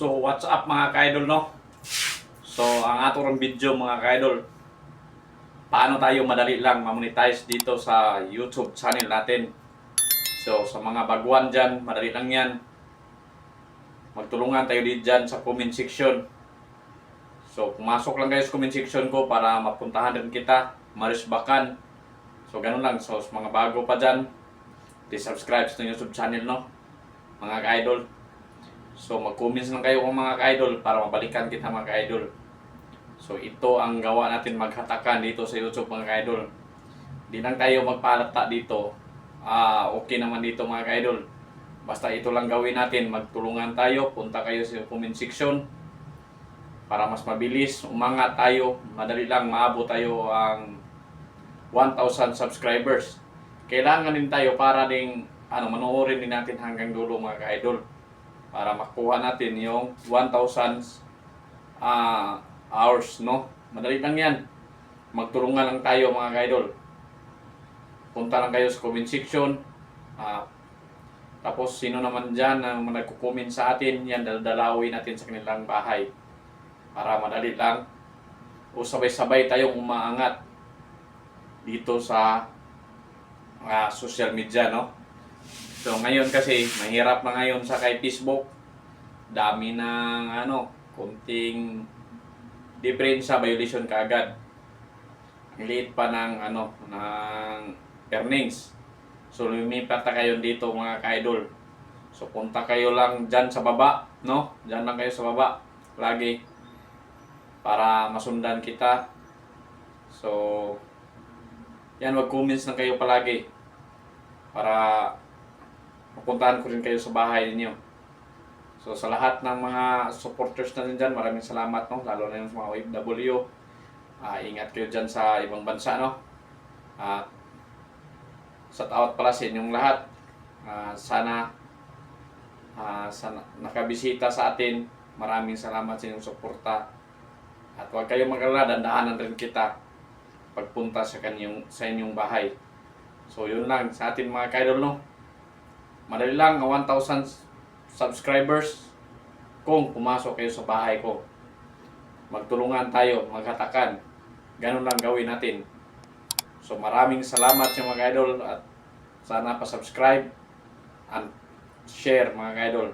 So, what's up mga ka-idol, no? So, ang atong video mga ka-idol, paano tayo madali lang mamonetize dito sa YouTube channel natin. So, sa mga baguan dyan, madali lang yan. Magtulungan tayo din dyan sa comment section. So, pumasok lang kayo sa comment section ko para mapuntahan din kita, marisbakan. So, ganun lang. So, sa mga bago pa dyan, please subscribe sa YouTube channel, no? Mga ka-idol. So mag-comments lang kayo kung mga ka-idol para mabalikan kita mga ka-idol. So ito ang gawa natin maghatakan dito sa YouTube mga ka-idol. Di lang tayo magpalata dito. Ah, okay naman dito mga ka-idol. Basta ito lang gawin natin, magtulungan tayo, punta kayo sa comment section para mas mabilis, umangat tayo, madali lang maabot tayo ang 1,000 subscribers. Kailangan din tayo para ding ano, manoorin din natin hanggang dulo mga ka-idol para makuha natin yung 1,000 ah, hours, no? Madali lang yan. Magtulungan lang tayo mga ka-idol. Punta lang kayo sa comment section. Ah, tapos sino naman dyan na nagko-comment sa atin, yan daldalawin natin sa kanilang bahay. Para madali lang. O sabay-sabay tayong umaangat dito sa ah, social media, no? So ngayon kasi mahirap na ngayon sa kay Facebook. Dami ng ano, kunting diferensya violation kaagad. Ang liit pa ng ano, ng earnings. So lumipat na kayo dito mga ka-idol. So punta kayo lang dyan sa baba, no? Dyan lang kayo sa baba. Lagi. Para masundan kita. So, yan, mag-comments na kayo palagi. Para pupuntahan ko rin kayo sa bahay ninyo. So sa lahat ng mga supporters natin dyan, maraming salamat no, lalo na yung mga OFW. Ah, ingat kayo dyan sa ibang bansa no. At sa out pala sa inyong lahat. Ah, sana ah, sana nakabisita sa atin. Maraming salamat sa inyong suporta. At huwag kayong mag-alala, dandahanan rin kita pagpunta sa kanyang sa inyong bahay. So yun lang sa atin mga kaidol no. Madali lang, 1,000 subscribers kung pumasok kayo sa bahay ko. Magtulungan tayo, maghatakan. Ganun lang gawin natin. So maraming salamat sa mga idol at sana pa-subscribe and share mga idol.